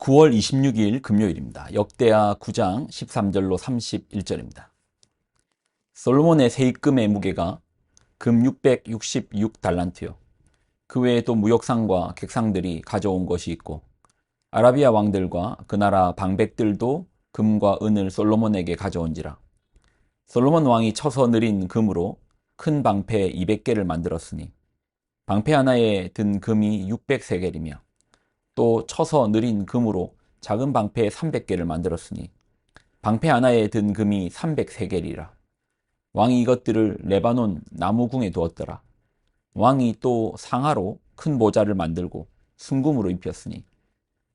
9월 26일 금요일입니다. 역대하 9장 13절로 31절입니다. 솔로몬의 세입금의 무게가 금 666달란트요. 그 외에 또 무역상과 객상들이 가져온 것이 있고 아라비아 왕들과 그 나라 방백들도 금과 은을 솔로몬에게 가져온지라. 솔로몬 왕이 쳐서 느린 금으로 큰 방패 200개를 만들었으니 방패 하나에 든 금이 600세겔이며 또 쳐서 느린 금으로 작은 방패 300개를 만들었으니 방패 하나에 든 금이 300세겔이라. 왕이 이것들을 레바논 나무궁에 두었더라. 왕이 또 상하로 큰 보좌를 만들고 순금으로 입혔으니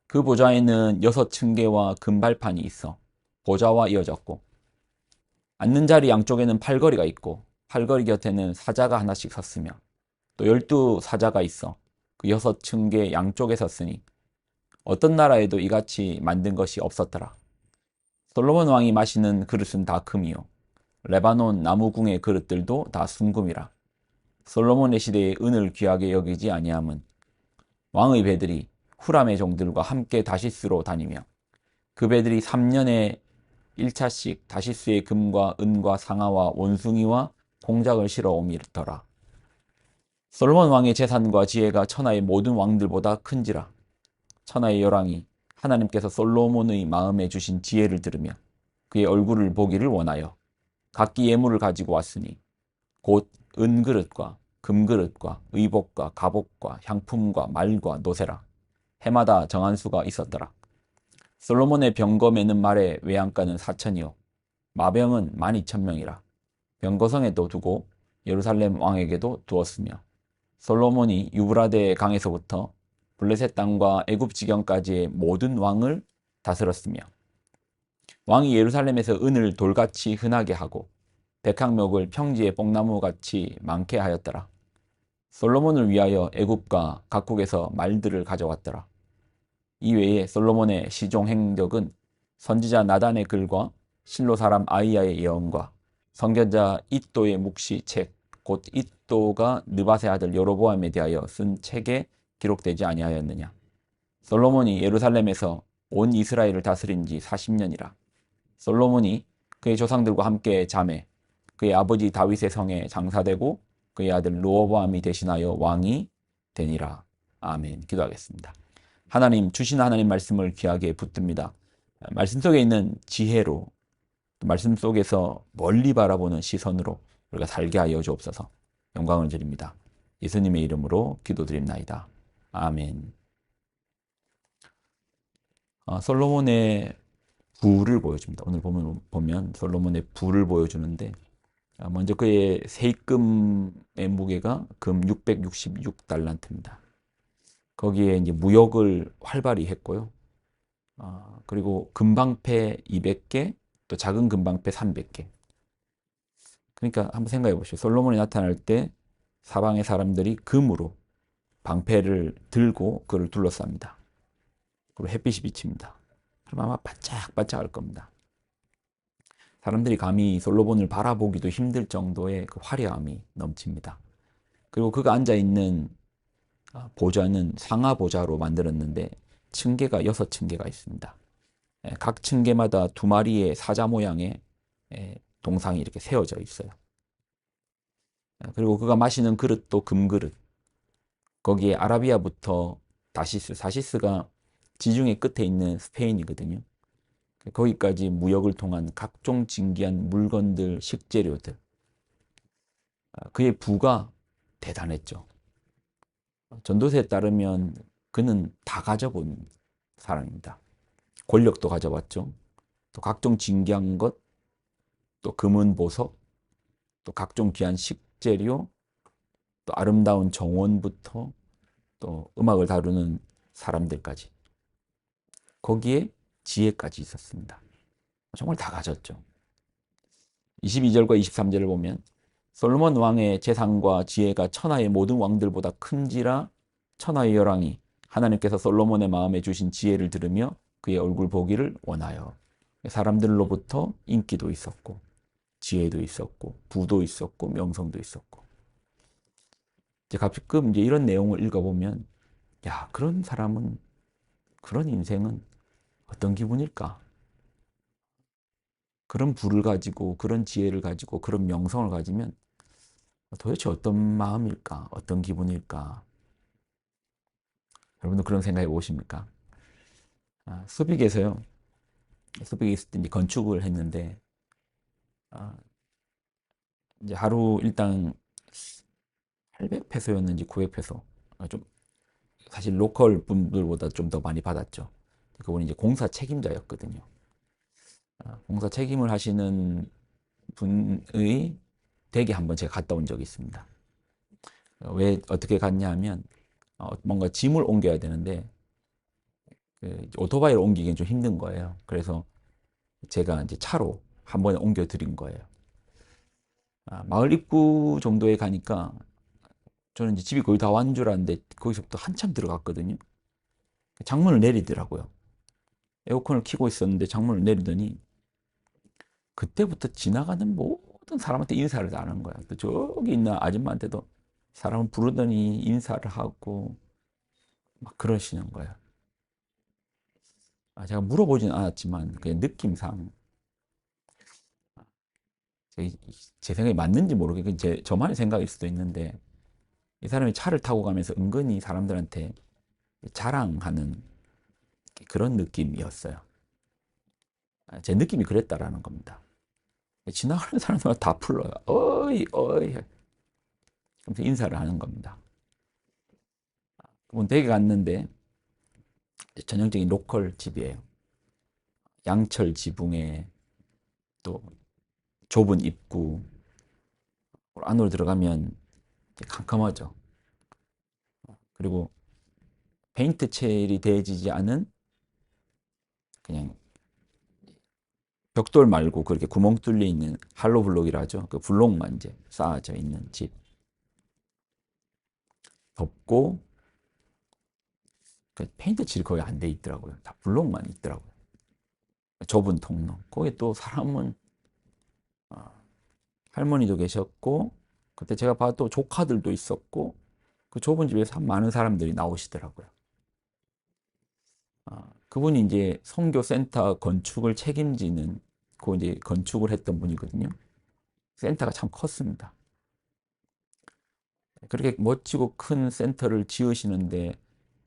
그 보좌에는 여섯 층계와 금발판이 있어 보좌와 이어졌고 앉는 자리 양쪽에는 팔걸이가 있고 팔걸이 곁에는 사자가 하나씩 섰으며 또 열두 사자가 있어 그 여섯 층계 양쪽에 섰으니 어떤 나라에도 이같이 만든 것이 없었더라. 솔로몬 왕이 마시는 그릇은 다 금이요. 레바논 나무궁의 그릇들도 다 순금이라. 솔로몬의 시대에 은을 귀하게 여기지 아니함은 왕의 배들이 후람의 종들과 함께 다시스로 다니며 그 배들이 3년에 1차씩 다시스의 금과 은과 상아와 원숭이와 공작을 실어 오미더라. 솔로몬 왕의 재산과 지혜가 천하의 모든 왕들보다 큰지라. 천하의 열왕이 하나님께서 솔로몬의 마음에 주신 지혜를 들으며 그의 얼굴을 보기를 원하여 각기 예물을 가지고 왔으니 곧 은그릇과 금그릇과 의복과 갑옷과 향품과 말과 노세라. 해마다 정한 수가 있었더라. 솔로몬의 병거 매는 말의 외양가는 사천이요. 마병은 만 이천 명이라. 병거성에도 두고 예루살렘 왕에게도 두었으며 솔로몬이 유브라데 강에서부터 블레셋 땅과 애굽 지경까지의 모든 왕을 다스렸으며 왕이 예루살렘에서 은을 돌같이 흔하게 하고 백항목을 평지의 뽕나무같이 많게 하였더라. 솔로몬을 위하여 애굽과 각국에서 말들을 가져왔더라. 이외에 솔로몬의 시종 행적은 선지자 나단의 글과 실로 사람 아이야의 예언과 성견자 이또의 묵시 책, 곧 이또가 느바세 아들 여로보암에 대하여 쓴 책에 기록되지 아니하였느냐. 솔로몬이 예루살렘에서 온 이스라엘을 다스린 지 40년이라. 솔로몬이 그의 조상들과 함께 잠에 그의 아버지 다윗의 성에 장사되고 그의 아들 루어보암이 대신하여 왕이 되니라. 아멘. 기도하겠습니다. 하나님 주신 하나님 말씀을 귀하게 붙듭니다. 말씀 속에 있는 지혜로 말씀 속에서 멀리 바라보는 시선으로 우리가 살게 하여 주옵소서. 영광을 드립니다. 예수님의 이름으로 기도드립나이다. 아멘. 아, 솔로몬의 부를 보여줍니다. 오늘 보면, 보면 솔로몬의 부를 보여주는데 아, 먼저 그의 세금의 무게가 금 666달란트입니다. 거기에 이제 무역을 활발히 했고요. 아, 그리고 금방패 200개, 또 작은 금방패 300개. 그러니까 한번 생각해 보시오. 솔로몬이 나타날 때 사방의 사람들이 금으로 방패를 들고 그를 둘러쌉니다. 그리고 햇빛이 비칩니다. 그럼 아마 반짝반짝 할 겁니다. 사람들이 감히 솔로몬을 바라보기도 힘들 정도의 그 화려함이 넘칩니다. 그리고 그가 앉아 있는 아, 보좌는 상하 보좌로 만들었는데 층계가 여섯 층계가 있습니다. 예, 각 층계마다 두 마리의 사자 모양의 예, 동상이 이렇게 세워져 있어요. 예, 그리고 그가 마시는 그릇도 금그릇. 거기에 아라비아부터 다시스, 사시스가 지중해 끝에 있는 스페인이거든요. 거기까지 무역을 통한 각종 진기한 물건들, 식재료들. 아, 그의 부가 대단했죠. 전도서에 따르면 그는 다 가져본 사람입니다. 권력도 가져왔죠. 또 각종 진기한 것, 또 금은 보석, 또 각종 귀한 식재료, 또 아름다운 정원부터 또 음악을 다루는 사람들까지. 거기에 지혜까지 있었습니다. 정말 다 가졌죠. 22절과 23절을 보면 솔로몬 왕의 재산과 지혜가 천하의 모든 왕들보다 큰지라 천하의 열왕이 하나님께서 솔로몬의 마음에 주신 지혜를 들으며 그의 얼굴 보기를 원하여 사람들로부터 인기도 있었고 지혜도 있었고 부도 있었고 명성도 있었고 이제 가끔 이제 이런 내용을 읽어보면 야 그런 사람은 그런 인생은 어떤 기분일까? 그런 부를 가지고, 그런 지혜를 가지고, 그런 명성을 가지면 도대체 어떤 마음일까? 어떤 기분일까? 여러분도 그런 생각해 보십니까? 아, 수빅에서요, 수빅에 있을 때 이제 건축을 했는데, 아, 이제 하루 일당 800페소였는지 900페소. 아, 좀, 사실 로컬 분들보다 좀 더 많이 받았죠. 그분이 이제 공사 책임자였거든요. 아, 공사 책임을 하시는 분의 댁에 한번 제가 갔다 온 적이 있습니다. 어, 왜 어떻게 갔냐 하면 어, 뭔가 짐을 옮겨야 되는데 그 오토바이를 옮기기는 좀 힘든 거예요. 그래서 제가 이제 차로 한 번에 옮겨 드린 거예요. 아, 마을 입구 정도에 가니까 저는 이제 집이 거의 다 완 줄 알았는데 거기서부터 한참 들어갔거든요. 창문을 내리더라고요. 에어컨을 켜고 있었는데 창문을 내리더니 그때부터 지나가는 모든 사람한테 인사를 다 하는 거야. 또 저기 있는 아줌마한테도 사람을 부르더니 인사를 하고 막 그러시는 거야. 아, 제가 물어보진 않았지만 그냥 느낌상 제, 제 생각이 맞는지 모르겠고 제 저만의 생각일 수도 있는데 이 사람이 차를 타고 가면서 은근히 사람들한테 자랑하는 그런 느낌이었어요. 아, 제 느낌이 그랬다라는 겁니다. 지나가는 사람들마다 다 불러요. 어이, 어이. 그러면서 인사를 하는 겁니다. 댁에 갔는데 전형적인 로컬 집이에요. 양철 지붕에 또 좁은 입구 안으로 들어가면 캄캄하죠. 그리고 페인트 칠이 되어지지 않은 그냥 벽돌 말고 그렇게 구멍 뚫려 있는 할로 블록이라 하죠. 그 블록만 이제 쌓아져 있는 집. 덥고 그 페인트 칠이 거의 안 돼 있더라고요. 다 블록만 있더라고요. 좁은 통로. 거기 또 사람은 어, 할머니도 계셨고 그때 제가 봐도 조카들도 있었고 그 좁은 집에서 많은 사람들이 나오시더라고요. 아, 그분이 이제 선교 센터 건축을 책임지는 그 이제 건축을 했던 분이거든요. 센터가 참 컸습니다. 그렇게 멋지고 큰 센터를 지으시는데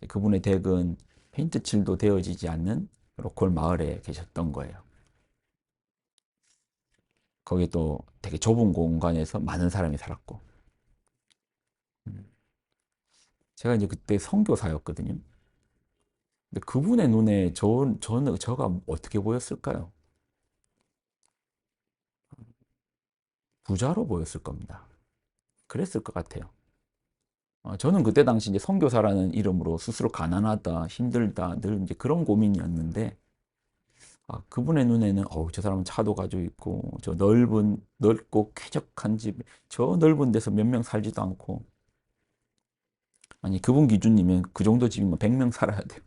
그분의 댁은 페인트 칠도 되어지지 않는 로컬 마을에 계셨던 거예요. 거기 또 되게 좁은 공간에서 많은 사람이 살았고. 음. 제가 이제 그때 선교사였거든요. 근데 그분의 눈에 저, 저는, 저가 어떻게 보였을까요? 부자로 보였을 겁니다. 그랬을 것 같아요. 어, 저는 그때 당시 이제 선교사라는 이름으로 스스로 가난하다, 힘들다, 늘 이제 그런 고민이었는데, 아, 그분의 눈에는, 어우, 저 사람은 차도 가지고 있고, 저 넓은, 넓고 쾌적한 집, 저 넓은 데서 몇 명 살지도 않고, 아니, 그분 기준이면 그 정도 집이면 100명 살아야 돼요.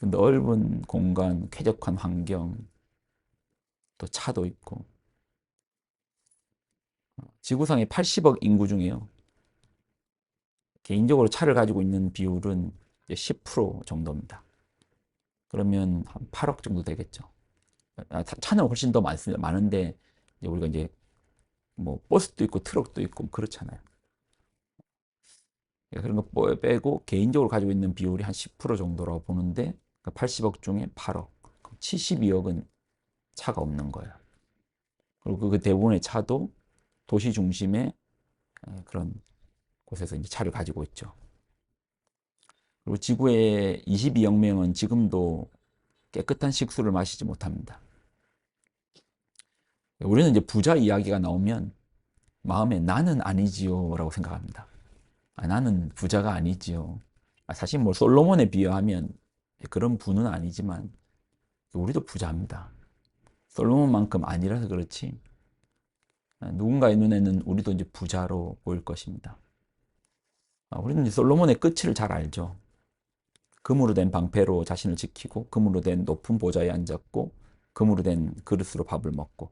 그 넓은 공간, 쾌적한 환경, 또 차도 있고. 지구상의 80억 인구 중에요. 개인적으로 차를 가지고 있는 비율은 10% 정도입니다. 그러면 한 8억 정도 되겠죠. 아, 차는 훨씬 더 많습니다. 많은데 우리가 이제 뭐 버스도 있고 트럭도 있고 그렇잖아요. 그런 거 빼고 개인적으로 가지고 있는 비율이 한 10% 정도라고 보는데 80억 중에 8억, 72억은 차가 없는 거예요. 그리고 그 대부분의 차도 도시 중심의 그런 곳에서 이제 차를 가지고 있죠. 그리고 지구의 22억 명은 지금도 깨끗한 식수를 마시지 못합니다. 우리는 이제 부자 이야기가 나오면 마음에 나는 아니지요 라고 생각합니다. 아, 나는 부자가 아니지요. 아, 사실 뭐 솔로몬에 비유하면 그런 부는 아니지만 우리도 부자입니다. 솔로몬만큼 아니라서 그렇지 아, 누군가의 눈에는 우리도 이제 부자로 보일 것입니다. 아, 우리는 솔로몬의 끝을 잘 알죠. 금으로 된 방패로 자신을 지키고 금으로 된 높은 보좌에 앉았고 금으로 된 그릇으로 밥을 먹고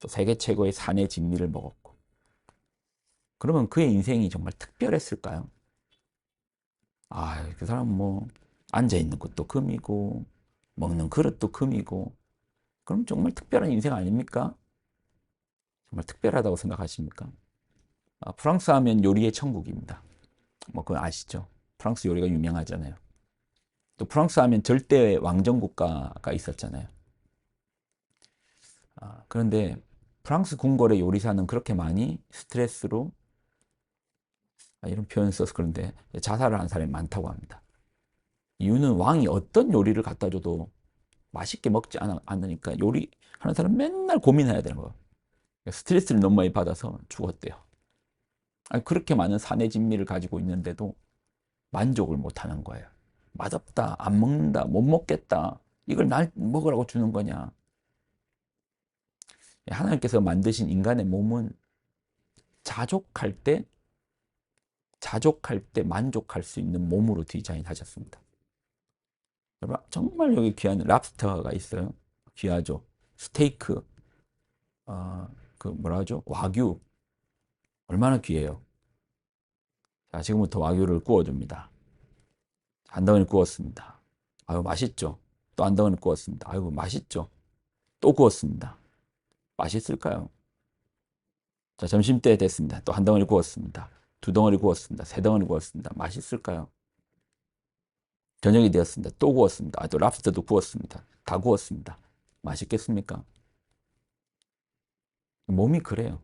또 세계 최고의 산의 진미를 먹었고 그러면 그의 인생이 정말 특별했을까요? 아, 그 사람 뭐 앉아 있는 것도 금이고 먹는 그릇도 금이고 그럼 정말 특별한 인생 아닙니까? 정말 특별하다고 생각하십니까? 아, 프랑스 하면 요리의 천국입니다. 뭐 그건 아시죠? 프랑스 요리가 유명하잖아요. 또 프랑스 하면 절대 왕정 국가가 있었잖아요. 아, 그런데 프랑스 궁궐의 요리사는 그렇게 많이 스트레스로 아, 이런 표현 써서 그런데 자살을 한 사람이 많다고 합니다. 이유는 왕이 어떤 요리를 갖다 줘도 맛있게 먹지 않, 않으니까 요리하는 사람 맨날 고민해야 되는 거예요. 스트레스를 너무 많이 받아서 죽었대요. 아니, 그렇게 많은 사내 진미를 가지고 있는데도 만족을 못 하는 거예요. 맛없다, 안 먹는다, 못 먹겠다. 이걸 날 먹으라고 주는 거냐. 하나님께서 만드신 인간의 몸은 자족할 때, 자족할 때 만족할 수 있는 몸으로 디자인하셨습니다. 정말 여기 귀한 랍스터가 있어요. 귀하죠. 스테이크, 어, 그 뭐라 하죠? 와규. 얼마나 귀해요. 자, 지금부터 와규를 구워줍니다. 한 덩어리 구웠습니다. 아유, 맛있죠? 또한 덩어리 구웠습니다. 아유, 맛있죠? 또 구웠습니다. 맛있을까요? 자, 점심때 됐습니다. 또 한 덩어리 구웠습니다. 두 덩어리 구웠습니다. 세 덩어리 구웠습니다. 맛있을까요? 저녁이 되었습니다. 또 구웠습니다. 아, 또 랍스터도 구웠습니다. 다 구웠습니다. 맛있겠습니까? 몸이 그래요.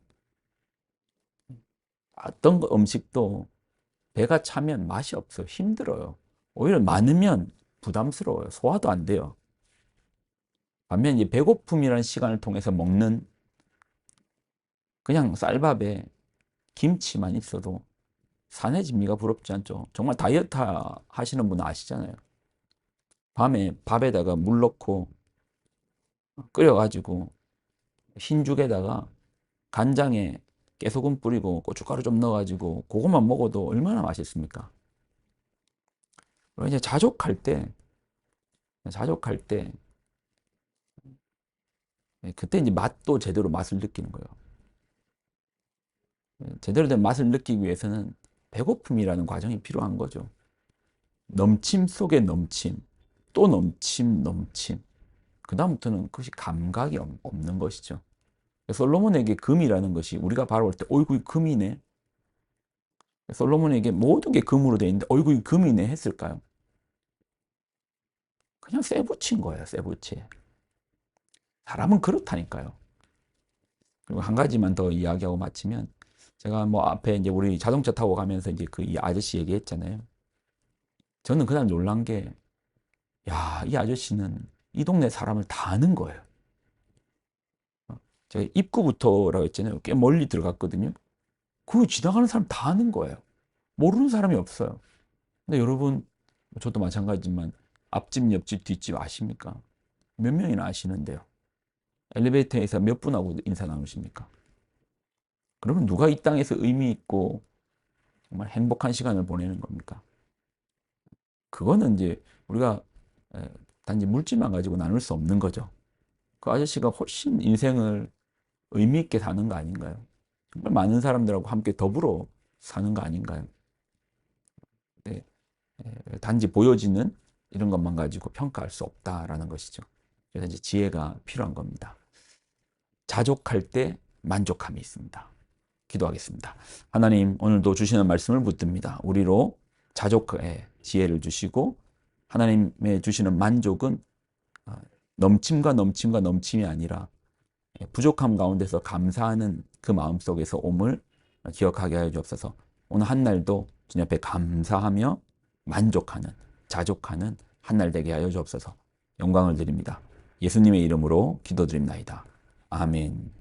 어떤 음식도 배가 차면 맛이 없어요. 힘들어요. 오히려 많으면 부담스러워요. 소화도 안 돼요. 반면 이 배고픔이라는 시간을 통해서 먹는 그냥 쌀밥에 김치만 있어도 산의 진미가 부럽지 않죠. 정말 다이어트 하시는 분 아시잖아요. 밤에 밥에다가 물 넣고 끓여가지고 흰죽에다가 간장에 깨소금 뿌리고 고춧가루 좀 넣어가지고 그것만 먹어도 얼마나 맛있습니까? 이제 자족할 때, 자족할 때, 그때 이제 맛도 제대로 맛을 느끼는 거예요. 제대로 된 맛을 느끼기 위해서는 배고픔이라는 과정이 필요한 거죠. 넘침 속에 넘침, 또 넘침, 넘침. 그다음부터는 그것이 감각이 없는 것이죠. 솔로몬에게 금이라는 것이 우리가 바라볼 때 어이구 금이네. 솔로몬에게 모든 게 금으로 되어 있는데 어이구 금이네 했을까요? 그냥 쇠 붙인 거예요. 쇠 붙이. 사람은 그렇다니까요. 그리고 한 가지만 더 이야기하고 마치면 제가 뭐 앞에 이제 우리 자동차 타고 가면서 이제 그 이 아저씨 얘기했잖아요. 저는 그날 놀란 게, 야, 이 아저씨는 이 동네 사람을 다 아는 거예요. 어, 제가 입구부터라고 했잖아요. 꽤 멀리 들어갔거든요. 그 지나가는 사람 다 아는 거예요. 모르는 사람이 없어요. 근데 여러분, 저도 마찬가지지만 앞집, 옆집, 뒷집 아십니까? 몇 명이나 아시는데요. 엘리베이터에서 몇 분하고 인사 나누십니까? 그러면 누가 이 땅에서 의미 있고 정말 행복한 시간을 보내는 겁니까? 그거는 이제 우리가 단지 물질만 가지고 나눌 수 없는 거죠. 그 아저씨가 훨씬 인생을 의미 있게 사는 거 아닌가요? 정말 많은 사람들하고 함께 더불어 사는 거 아닌가요? 네. 단지 보여지는 이런 것만 가지고 평가할 수 없다라는 것이죠. 그래서 이제 지혜가 필요한 겁니다. 자족할 때 만족함이 있습니다. 기도하겠습니다. 하나님, 오늘도 주시는 말씀을 붙듭니다. 우리로 자족의 지혜를 주시고, 하나님의 주시는 만족은 어, 넘침과 넘침과 넘침이 아니라 부족함 가운데서 감사하는 그 마음 속에서 옴을 기억하게 하여 주옵소서. 오늘 한 날도 주님 앞에 감사하며 만족하는, 자족하는 한 날 되게 하여 주옵소서. 영광을 드립니다. 예수님의 이름으로 기도드립니다. 아멘.